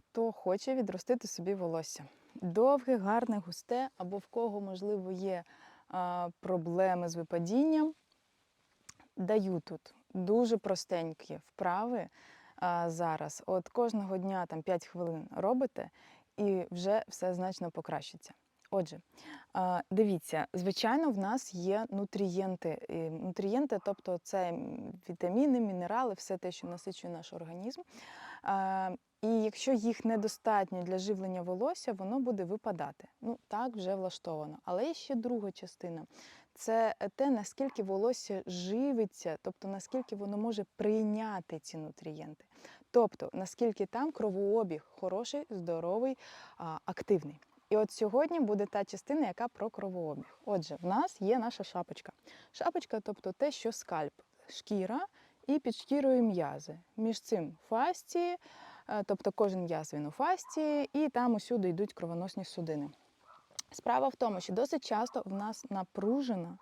хто хоче відростити собі волосся. Довге, гарне, густе, або в кого, можливо, є а, проблеми з випадінням. Даю тут дуже простенькі вправи а, зараз. От кожного дня там 5 хвилин робите, і вже все значно покращиться. Отже, дивіться, звичайно, в нас є нутрієнти. І Нутрієнти, тобто це вітаміни, мінерали, все те, що насичує наш організм. А, І якщо їх недостатньо для живлення волосся, воно буде випадати. Ну так вже влаштовано. Але є ще друга частина це те, наскільки волосся живиться, тобто наскільки воно може прийняти ці нутрієнти. Тобто, наскільки там кровообіг хороший, здоровий, активний. І от сьогодні буде та частина, яка про кровообіг. Отже, в нас є наша шапочка. Шапочка, тобто те, що скальп, шкіра і під шкірою м'язи. Між цим фасції, е, тобто кожен м'яз він у фасції, і там усюди йдуть кровоносні судини. Справа в тому, що досить часто в нас напружена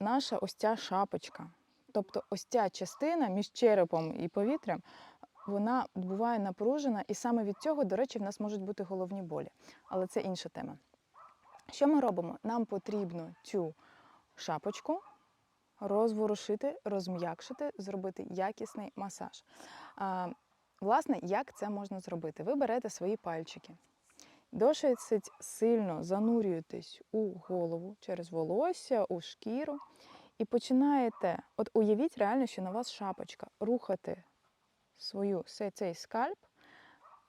наша ось ця шапочка. Тобто ось ця частина між черепом і повітрям, вона буває напружена, і саме від цього, до речі, в нас можуть бути головні болі. Але це інша тема. Що ми робимо? Нам потрібно цю шапочку розворушити, розм'якшити, зробити якісний масаж. А, власне, як це можна зробити? Ви берете свої пальчики. Досить сильно занурюєтесь у голову через волосся, у шкіру і починаєте, от уявіть реально, що на вас шапочка, рухати свою цей- скальп,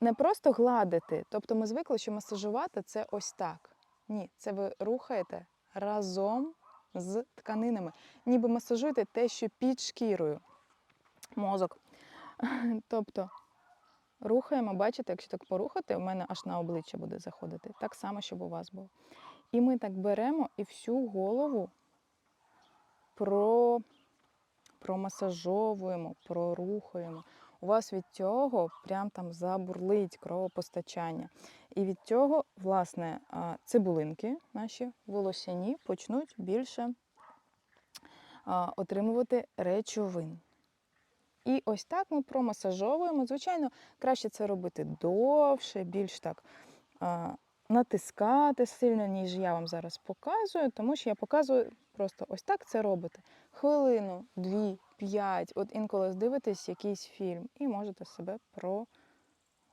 не просто гладити. Тобто ми звикли, що масажувати це ось так. Ні, це ви рухаєте разом з тканинами, ніби масажуєте те, що під шкірою. Мозок. Тобто рухаємо, бачите, якщо так порухати, у мене аж на обличчя буде заходити. Так само, щоб у вас було. І ми так беремо і всю голову про, промасажовуємо, прорухаємо. У вас від цього прям там забурлить кровопостачання. І від цього, власне, цибулинки наші волосяні почнуть більше отримувати речовин. І ось так ми промасажовуємо. Звичайно, краще це робити довше, більш так натискати сильно, ніж я вам зараз показую, тому що я показую просто ось так це робите. Хвилину, дві, п'ять. От інколи здивитесь якийсь фільм і можете себе про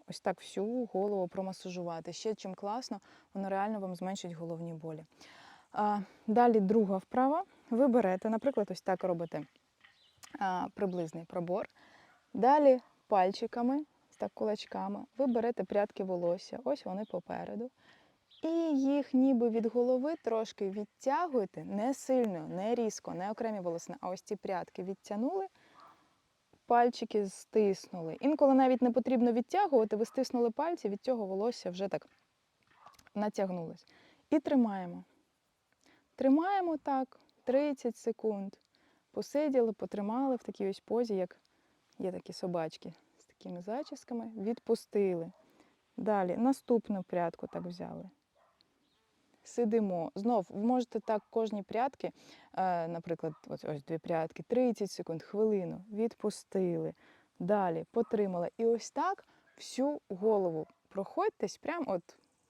ось так всю голову промасажувати. Ще чим класно, воно реально вам зменшить головні болі. А, далі друга вправа. Ви берете, наприклад, ось так робите а, приблизний пробор. Далі пальчиками, так кулачками, ви берете прядки волосся, ось вони попереду. І їх ніби від голови трошки відтягуєте, не сильно, не різко, не окремі волосини, а ось ці прядки відтягнули, пальчики стиснули. Інколи навіть не потрібно відтягувати, ви стиснули пальці, від цього волосся вже так натягнулось. І тримаємо. Тримаємо так 30 секунд. Посиділи, потримали в такій ось позі, як є такі собачки з такими зачісками, відпустили. Далі наступну прядку так взяли. Сидимо. Знов ви можете так кожні прядки, е, наприклад, ось, ось дві прядки, 30 секунд, хвилину, відпустили. Далі потримали. І ось так всю голову проходьтесь, прям от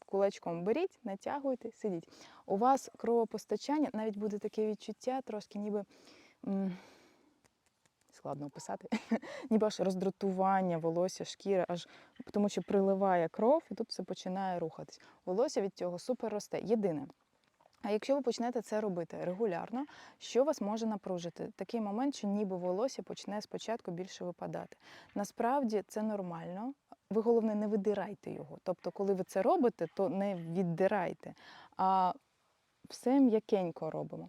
кулачком беріть, натягуйте, сидіть. У вас кровопостачання, навіть буде таке відчуття, трошки ніби. Складно описати, ніби аж роздратування, волосся, шкіра, аж тому що приливає кров, і тут все починає рухатись. Волосся від цього супер росте. Єдине. А якщо ви почнете це робити регулярно, що вас може напружити? Такий момент, що ніби волосся почне спочатку більше випадати. Насправді це нормально. Ви головне не видирайте його. Тобто, коли ви це робите, то не віддирайте, а все м'якенько робимо.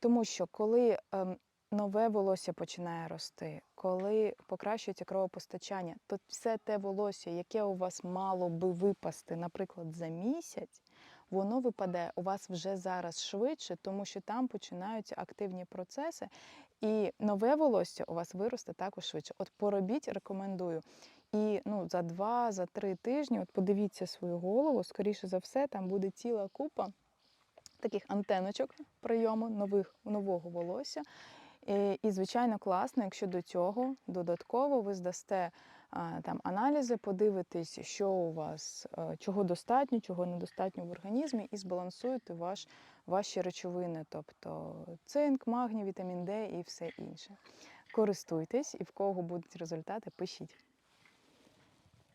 Тому що коли ем, нове волосся починає рости, коли покращується кровопостачання, то все те волосся, яке у вас мало би випасти, наприклад, за місяць, воно випадає у вас вже зараз швидше, тому що там починаються активні процеси, і нове волосся у вас виросте також швидше. От поробіть, рекомендую. І ну, за два, за три тижні, от подивіться свою голову, скоріше за все, там буде ціла купа таких антеночок прийому нових, нового волосся. І, і звичайно, класно, якщо до цього додатково ви здасте там аналізи, подивитесь, що у вас, е, чого достатньо, чого недостатньо в організмі, і збалансуєте ваш, ваші речовини, тобто цинк, магній, вітамін Д і все інше. Користуйтесь, і в кого будуть результати, пишіть.